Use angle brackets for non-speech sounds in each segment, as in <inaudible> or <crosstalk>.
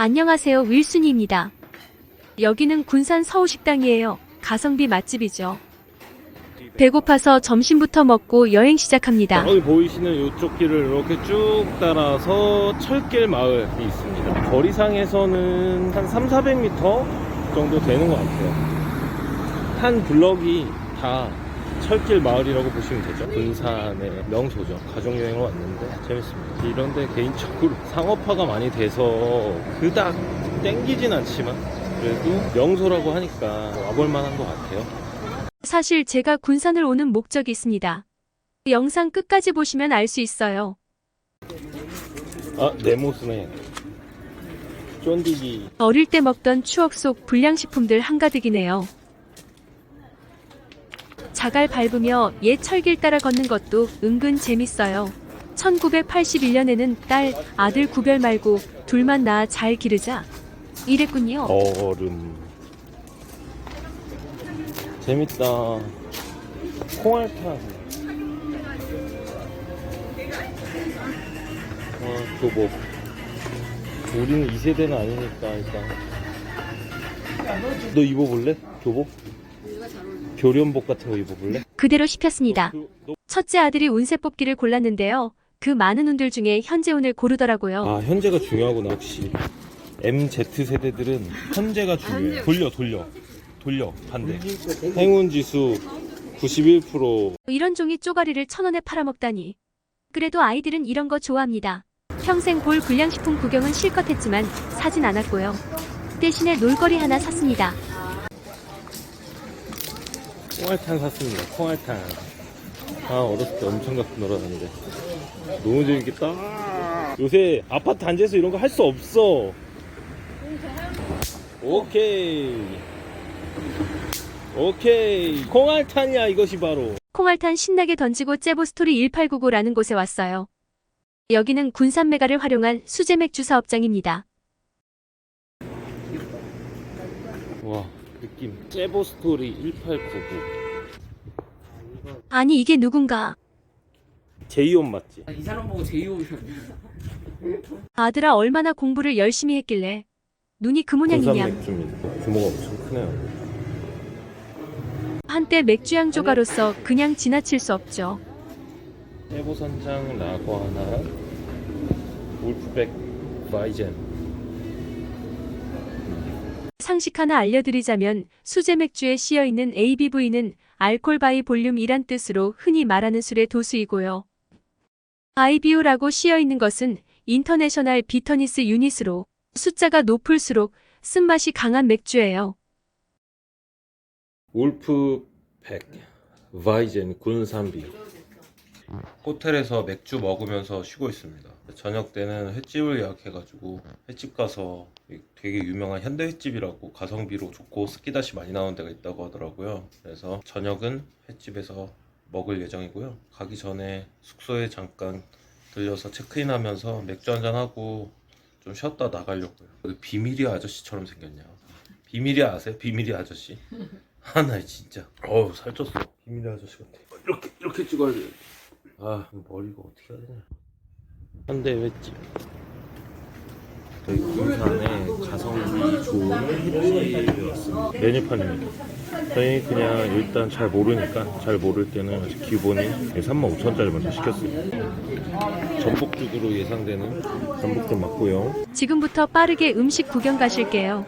안녕하세요. 윌순이입니다. 여기는 군산 서우식당이에요. 가성비 맛집이죠. 배고파서 점심부터 먹고 여행 시작합니다. 여기 보이시는 이쪽 길을 이렇게 쭉 따라서 철길 마을이 있습니다. 거리상에서는 한 3, 400m 정도 되는 것 같아요. 한 블럭이 다 철길 마을이라고 보시면 되죠. 군산의 명소죠. 가족여행을 왔는데 재밌습니다. 이런데 개인적으로 <laughs> 상업화가 많이 돼서 그닥 땡기진 않지만 그래도 명소라고 하니까 와볼 만한 것 같아요. 사실 제가 군산을 오는 목적이 있습니다. 영상 끝까지 보시면 알 수 있어요. 아, 네모스네. 쫀디기. 어릴 때 먹던 추억 속 불량식품들 한가득이네요. 자갈 밟으며 옛 철길 따라 걷는 것도 은근 재밌어요. 1981년에는 딸, 아들 구별 말고 둘만 낳아 잘 기르자. 이랬군요. 얼음. 재밌다. 콩알탕. 어, 교복. 우리는 2세대는 아니니까, 일단. 너 입어볼래? 교복? 교련복 같은 거 입어볼래? 그대로 시켰습니다. 너, 너, 첫째 아들이 운세 뽑기를 골랐는데요. 그 많은 운들 중에 현재 운을 고르더라고요. 아, 현재가 중요하구나, 역시. MZ 세대들은 현재가 중요해. 돌려, 돌려. 돌려. 반대. 행운 지수 91%. 이런 종이 쪼가리를 천 원에 팔아먹다니. 그래도 아이들은 이런 거 좋아합니다. 평생 볼 불량식품 구경은 실컷 했지만 사진 않았고요. 대신에 놀거리 하나 샀습니다. 콩알탕 샀습니다. 콩알탕. 아, 어렸을 때 엄청 갖고 놀았는데. 너무 재밌겠다. 요새 아파트 앉아서 이런 거 할 수 없어. 오케이. 오케이. 콩알탕이야, 이것이 바로. 콩알탄 신나게 던지고 째보 스토리 1899라는 곳에 왔어요. 여기는 군산 메가를 활용한 수제 맥주 사업장입니다. 와, 느낌. 제보 스토리 1899. 아니 이게 누군가. 제이홉 맞지? 이 사람 보고 제이홉이셨네. 아들아 얼마나 공부를 열심히 했길래 눈이 그 모양이냐. 맥주입니다. 규모가 엄청 크네요. 한때 맥주양 조가로서 그냥 지나칠 수 없죠. 해보 선장 라고 하나 울프백 바이젠 상식 하나 알려드리자면 수제 맥주에 씌어 있는 ABV는 알콜 바이 볼륨이란 뜻으로 흔히 말하는 술의 도수이고요. IBU라고 씌어 있는 것은 인터내셔널 비터니스 유닛으로 숫자가 높을수록 쓴맛이 강한 맥주예요. 울프백 바이젠 군산비 호텔에서 맥주 먹으면서 쉬고 있습니다 저녁 때는 횟집을 예약해가지고 횟집 가서 되게 유명한 현대 횟집이라고 가성비로 좋고 스키다시 많이 나오는 데가 있다고 하더라고요. 그래서 저녁은 횟집에서 먹을 예정이고요. 가기 전에 숙소에 잠깐 들려서 체크인하면서 맥주 한잔 하고 좀 쉬었다 나가려고요. 비밀이 아저씨처럼 생겼냐? 비밀이 아세요? 비밀이 아저씨? <laughs> 하나 진짜. 어우 살쪘어. 비밀의 아저씨 같아. 이렇게 이렇게 찍어야 돼 아 머리가 어떻게 해야 되냐 현대 횟집 저희 군산에 가성비 좋은 횟집에 왔습니다. 메뉴판입니다. 저희 그냥 일단 잘 모르니까 잘 모를 때는 기본인 35,000원짜리 먼저 시켰어요. 전복죽으로 예상되는 전복죽 맞고요. 지금부터 빠르게 음식 구경 가실게요.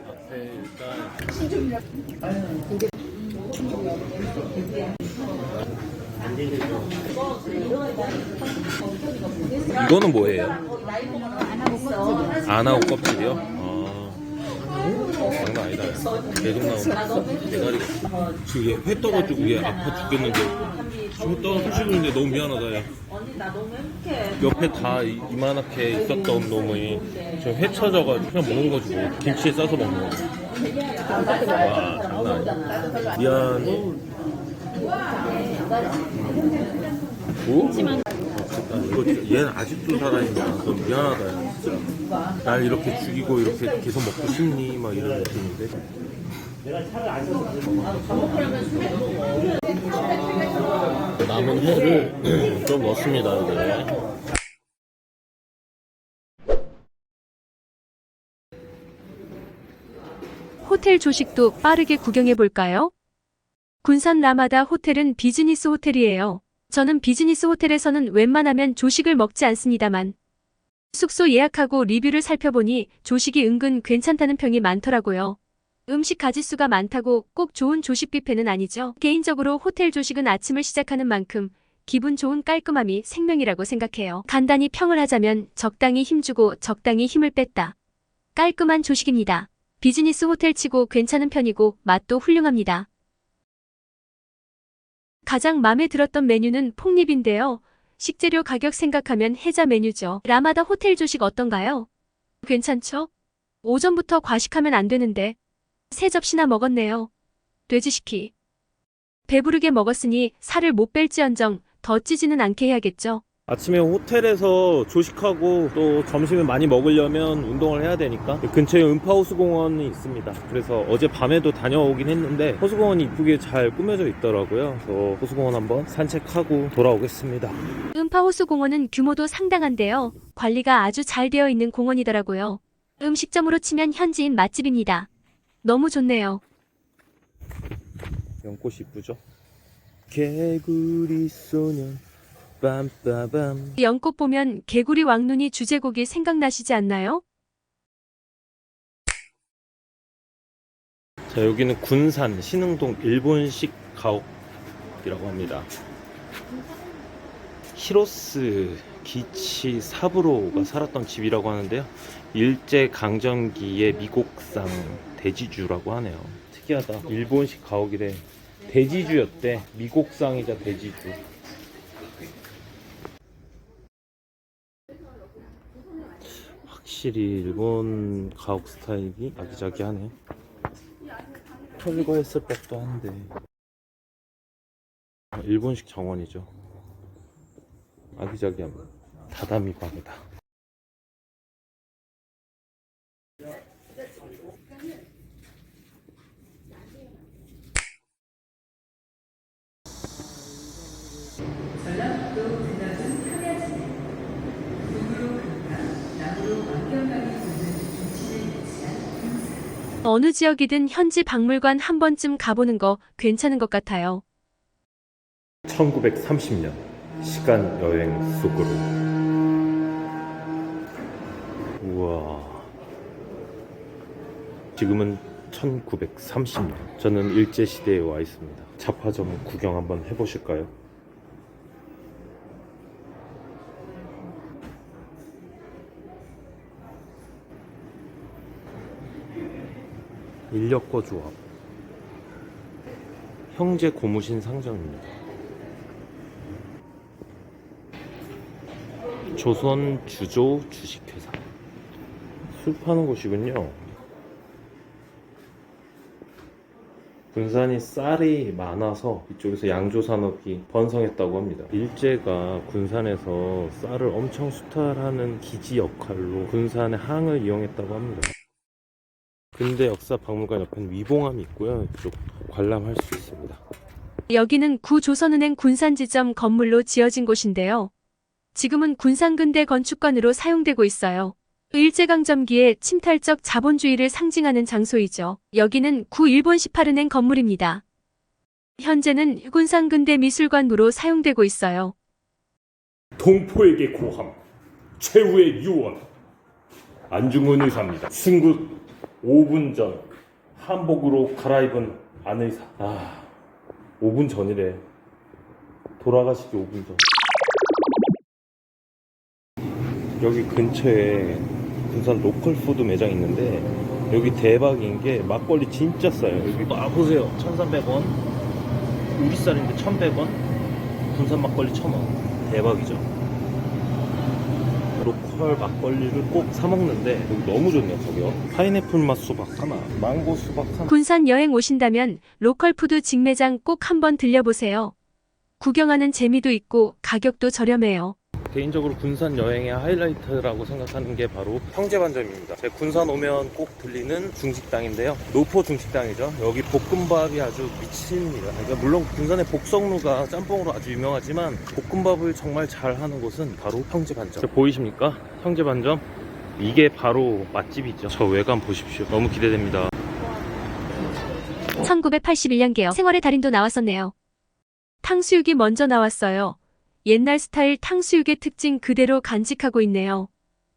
이거는 뭐예요? 아나오 껍질이요? 아, 장난 아니다. 계속 나오네. 대가리. 지금 얘회 떠가지고 얘 아파 죽겠는데. 회 떠서 술 씹는데 너무 미안하다, 야. 옆에 다 이- 이만하게 있었던 놈이 지금 회 쳐져가지고 그냥 먹는 거지 뭐. 김치에 싸서 먹는 거지. 와, 장난 아니다. 미안. 뭐? 나 이거 얘는 아직도 살아있냐 너 미안하다 야, 진짜. 날 이렇게 죽이고 이렇게 계속 먹고 싶니? 막 이런 느낌인데. 남은 회를 <clears throat> 좀 넣습니다 여기 호텔 조식도 빠르게 구경해 볼까요? 군산 라마다 호텔은 비즈니스 호텔이에요. 저는 비즈니스 호텔에서는 웬만하면 조식을 먹지 않습니다만 숙소 예약하고 리뷰를 살펴보니 조식이 은근 괜찮다는 평이 많더라고요. 음식 가짓수가 많다고 꼭 좋은 조식 뷔페는 아니죠. 개인적으로 호텔 조식은 아침을 시작하는 만큼 기분 좋은 깔끔함이 생명이라고 생각해요. 간단히 평을 하자면 적당히 힘주고 적당히 힘을 뺐다. 깔끔한 조식입니다. 비즈니스 호텔 치고 괜찮은 편이고 맛도 훌륭합니다. 가장 마음에 들었던 메뉴는 폭립인데요. 식재료 가격 생각하면 해자 메뉴죠. 라마다 호텔 조식 어떤가요? 괜찮죠? 오전부터 과식하면 안 되는데. 세 접시나 먹었네요. 돼지시키. 배부르게 먹었으니 살을 못 뺄지언정 더 찌지는 않게 해야겠죠. 아침에 호텔에서 조식하고 또 점심을 많이 먹으려면 운동을 해야 되니까 근처에 음파호수 공원이 있습니다. 그래서 어제 밤에도 다녀오긴 했는데 호수공원이 이쁘게 잘 꾸며져 있더라고요. 그래서 호수공원 한번 산책하고 돌아오겠습니다. 음파호수공원은 규모도 상당한데요. 관리가 아주 잘 되어 있는 공원이더라고요. 음식점으로 치면 현지인 맛집입니다. 너무 좋네요. 연꽃이 이쁘죠? 개구리 소년 빰빠밤 연꽃 보면 개구리 왕눈이 주제곡이 생각나시지 않나요? 자 여기는 군산 신흥동 일본식 가옥이라고 합니다. 히로스 기치 사부로가 살았던 집이라고 하는데요. 일제 강점기의 미국상 대지주라고 하네요. 특이하다. 일본식 가옥이래. 대지주였대. 미국상이자 대지주. 확실히 일본 가옥 스타일이 아기자기하네. 철거했을 법도 한데. 아, 일본식 정원이죠. 아기자기한 다다미 방이다 어느 지역이든 현지 박물관 한 번쯤 가보는 거 괜찮은 것 같아요. 1930년 시간 여행 속으로 우와 지금은 1930년 저는 일제시대에 와 있습니다 자파점 구경 한번 해보실까요? 인력거 조합 형제 고무신 상점입니다 조선 주조 주식회사 술 파는 곳이군요 군산이 쌀이 많아서 이쪽에서 양조 산업이 번성했다고 합니다. 일제가 군산에서 쌀을 엄청 수탈하는 기지 역할로 군산의 항을 이용했다고 합니다. 근대 역사 박물관 옆에는 위봉함이 있고요. 이쪽 관람할 수 있습니다. 여기는 구조선은행 군산지점 건물로 지어진 곳인데요. 지금은 군산근대 건축관으로 사용되고 있어요. 일제강점기의 침탈적 자본주의를 상징하는 장소이죠. 여기는 구 일본 18은행 건물입니다. 현재는 군산근대 미술관으로 사용되고 있어요. 동포에게 고함 최후의 유언 안중근 의사입니다 승국 5분 전 한복으로 갈아입은 안 의사. 아, 5분 전이래. 돌아가시기 5분 전. 여기 근처에 군산 로컬 푸드 매장 있는데 여기 대박인 게 막걸리 진짜 싸요. 여기 아 보세요. 1,300원. 우리 쌀인데 1,100원. 군산 막걸리 1,000원. 대박이죠. 로컬 막걸리를 꼭 사 먹는데 여기 너무 좋네요 가격. 파인애플 맛 수박 하나, 망고 수박 하나. 군산 여행 오신다면 로컬 푸드 직매장 꼭 한번 들려보세요. 구경하는 재미도 있고 가격도 저렴해요. 개인적으로 군산 여행의 하이라이트라고 생각하는 게 바로 형제반점입니다. 제 군산 오면 꼭 들리는 중식당인데요. 노포 중식당이죠. 여기 볶음밥이 아주 미친입니다. 그러니까 물론 군산의 복성루가 짬뽕으로 아주 유명하지만 볶음밥을 정말 잘하는 곳은 바로 형제반점. 보이십니까? 형제반점. 이게 바로 맛집이죠. 저 외관 보십시오. 너무 기대됩니다. 1981년 개요. 생활의 달인도 나왔었네요. 탕수육이 먼저 나왔어요. 옛날 스타일 탕수육의 특징 그대로 간직하고 있네요.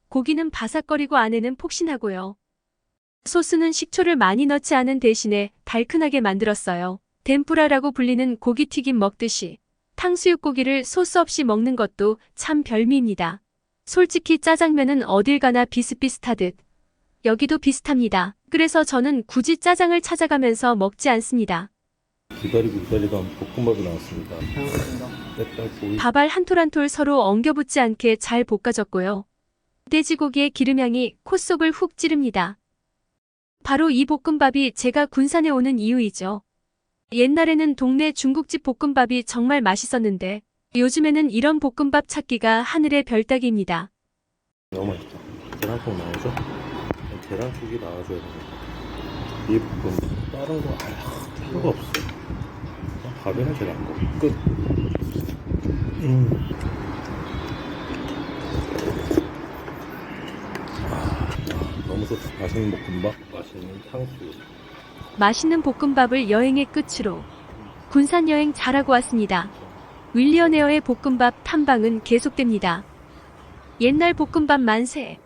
고기는 바삭거리고 안에는 폭신하고요. 소스는 식초를 많이 넣지 않은 대신에 달큰하게 만들었어요. 덴푸라라고 불리는 고기튀김 먹듯이 탕수육 고기를 소스 없이 먹는 것도 참 별미입니다. 솔직히 짜장면은 어딜 가나 비슷비슷하듯 여기도 비슷합니다. 그래서 저는 굳이 짜장을 찾아가면서 먹지 않습니다. 기다리고 기다리던 볶음밥이 나왔습니다. 햇살 밥알 한톨 한톨 서로 엉겨붙지 않게 잘 볶아졌고요. 돼지고기의 기름향이 코 속을 훅 찌릅니다. 바로 이 볶음밥이 제가 군산에 오는 이유이죠. 옛날에는 동네 중국집 볶음밥이 정말 맛있었는데 요즘에는 이런 볶음밥 찾기가 하늘의 별따기입니다. 너무 맛있다. 계란국 나오죠? 계란국이 나와줘야 됩니다. 이 볶음 다른 거 아, 필요가 없어. 그냥 밥이랑 계란국 끝. 음. 아, 너무 좋다. 맛있는 볶음밥, 맛있는 탕수육. 맛있는 볶음밥을 여행의 끝으로 군산 여행 잘하고 왔습니다. 윌리언 에어의 볶음밥 탐방은 계속됩니다. 옛날 볶음밥 만세.